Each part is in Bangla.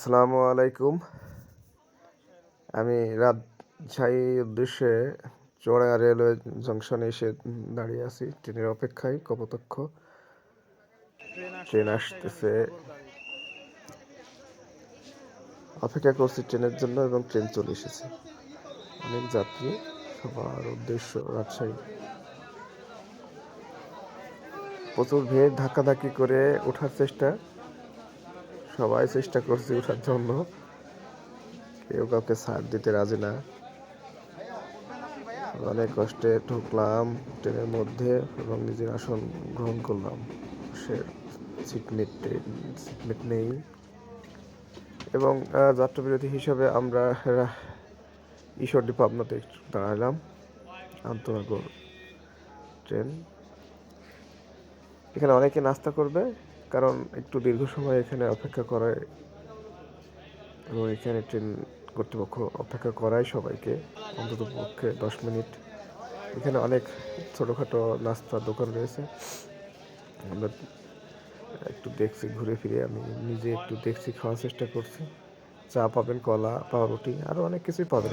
আসসালামু আলাইকুম। আমি রাজশাহী উদ্দেশ্যে চড়া রেলওয়ে জংশনে এসে দাঁড়িয়ে আছি। ট্রেনের অপেক্ষায় কপতক্ষ। ট্রেন আসতেছে। অপেক্ষা করছি ট্রেনের জন্য এবং ট্রেন চলে এসেছে। অনেক যাত্রী। সবার উদ্দেশ্য রাজশাহী। প্রচুর ভিড়, ধাক্কাধাক্কি করে ওঠার চেষ্টা। সবাই চেষ্টা করছি ওঠার জন্য। কেউ কাউকে ছাড় দিতে রাজি না। অনেক কষ্টে ঢুকলাম ট্রেনের মধ্যে এবং নিজের আসন গ্রহণ করলাম। সে সিটমেট সিটমেট নেই। এবং যাত্রাবিরতি হিসাবে আমরা ঈশ্বরদী পাবনাতে দাঁড়ালাম আন্তনগর ট্রেন। এখানে অনেকে নাস্তা করবে। কারণ একটু দীর্ঘ সময় এখানে অপেক্ষা করায় এবং এখানে ট্রেন কর্তৃপক্ষ অপেক্ষা করায় সবাইকে অন্তত পক্ষে দশ মিনিট। এখানে অনেক ছোটোখাটো নাস্তার দোকান রয়েছে। আমরা একটু দেখছি ঘুরে ফিরে আমি নিজে একটু দেখছি খাওয়ার চেষ্টা করছি। চা পাবেন কলা পাউরুটি আরও অনেক কিছুই পাবেন।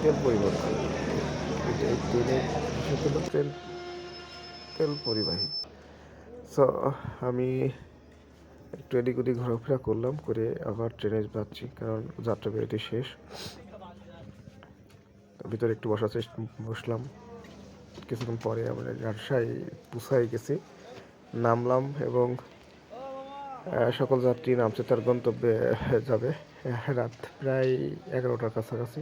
ট্রেন পরিবহন এটা ট্রেনের ট্রেন তেল পরিবাহী। সো আমি একটু এদিক ওদিক ঘোরাফেরা করলাম করে আবার ট্রেনে যাচ্ছি, কারণ যাত্রা বিরতি শেষ। ভিতরে একটু বসার চেষ্টা বসলাম। কিছুক্ষণ পরে আমরা রাজশাহী পুষাই গেছি। নামলাম এবং সকল যাত্রী নামছে, তার গন্তব্যে যাবে। রাত প্রায় এগারোটার কাছাকাছি।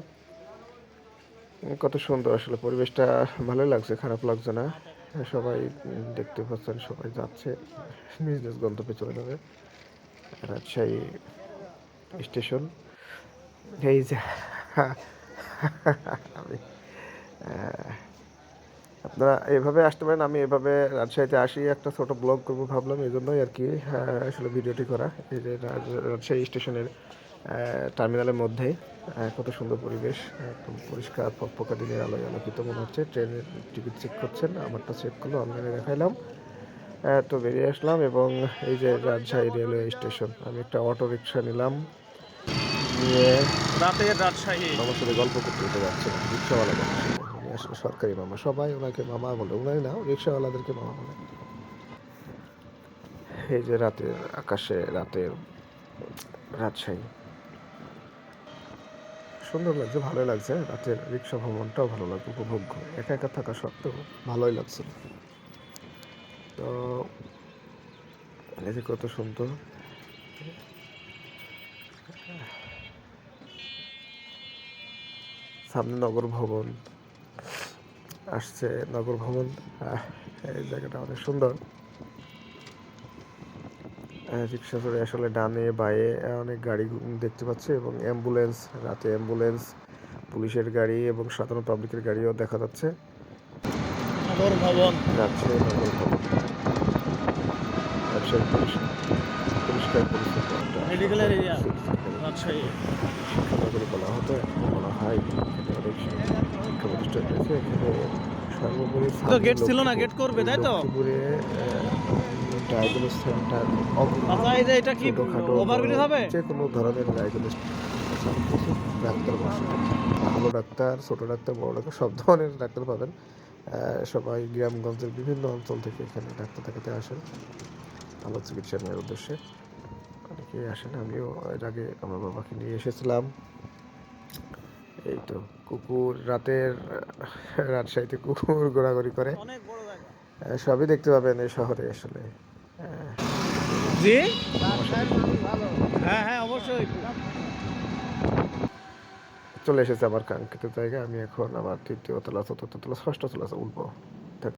কত সুন্দর আসলে পরিবেশটা ভালো লাগছে, খারাপ লাগছে না। সবাই দেখতে পাচ্ছেন, সবাই যাচ্ছে। নিজ নিজ গন্তব্যে চলে যাবে। রাজশাহী স্টেশন এই যে, আমি আপনারা এভাবে আসতে পারেন, আমি এভাবে রাজশাহীতে আসি, একটা ছোট ব্লগ করব ভাবলাম, এই জন্যই আর কি আসলে ভিডিওটি করা। এই যে, রাজ- রাজশাহী স্টেশনের টার্মিনালের মধ্যেই আহ, কত সুন্দর পরিবেশ একদম পরিষ্কার ফকফকা দিনের আলোয় আলোকিত মনে হচ্ছে। ট্রেনের টিকিট চেক করছেন আমারটা চেক করল অনলাইনে দেখাইলাম। তো বেরিয়ে আসলাম এবং এই যে রাজশাহী রেলওয়ে স্টেশন আমি একটা অটো রিক্সা নিলাম। নিয়ে রাতের রাজশাহী। সাথে গল্প করতে রিক্সাওয়ালা যাচ্ছে উনি আসলে সরকারি মামা সবাই ওনাকে মামা বলে না রিক্সাওয়ালাদেরকে মামা বলে। এই যে রাতের আকাশে রাতের রাজশাহী। সুন্দর লাগছে, ভালোই লাগছে। রাতের রিক্সা ভ্রমণটাও ভালো লাগছে, উপভোগ্য। একা একা থাকা সত্ত্বেও ভালোই লাগছে। তো, এই কত সুন্দর। সামনে নগর ভবন। আসছে নগর ভবন। এই জায়গাটা অনেক সুন্দর। রিক্সা চড়ে আসলে ডানে বায়ে অনেক গাড়ি দেখতে পাচ্ছি এবং অ্যাম্বুলেন্স রাতে অ্যাম্বুলেন্স পুলিশের গাড়ি এবং সাধারণ পাবলিকের গাড়িও দেখা যাচ্ছে। পরিষ্কার পরিচ্ছন্ন শিক্ষানগরী বলা হতো বলা হয় শিক্ষা প্রতিষ্ঠান রয়েছে এখানে সর্বোপরি তো gate ছিল না, gate করবে, তাই তো? লক্ষ্মীপুরে ডায়াগনোস সেন্টার আচ্ছা এই যে এটা কি ওভারব্রিজ হবে? যে কোনো ধরনের ডায়াগনোস ডাক্তার বসে ভালো ডাক্তার ছোট ডাক্তার বড় ডাক্তার সব ধরনের ডাক্তার পাবেন। সবাই গ্রামগঞ্জের বিভিন্ন অঞ্চল থেকে এখানে ডাক্তার দেখাতে আসেন। ভালো চিকিৎসা নেওয়ার উদ্দেশ্যে। অনেকেই আসেন আমিও এর আগে আমার বাবাকে নিয়ে এসেছিলাম। এই তো কুকুর রাতের রাজশাহীতে কুকুর ঘোরাঘুরি করে। অনেক বড় জায়গা। আহ, সবই দেখতে পাবেন এই শহরে আসলে। জি? হ্যাঁ হ্যাঁ অবশ্যই। চলে এসেছে আমার কাঙ্ক্ষিত জায়গা। আমি এখন আমার তৃতীয় তলা চতুর্থ তলা ষষ্ঠ তলা উঠবো।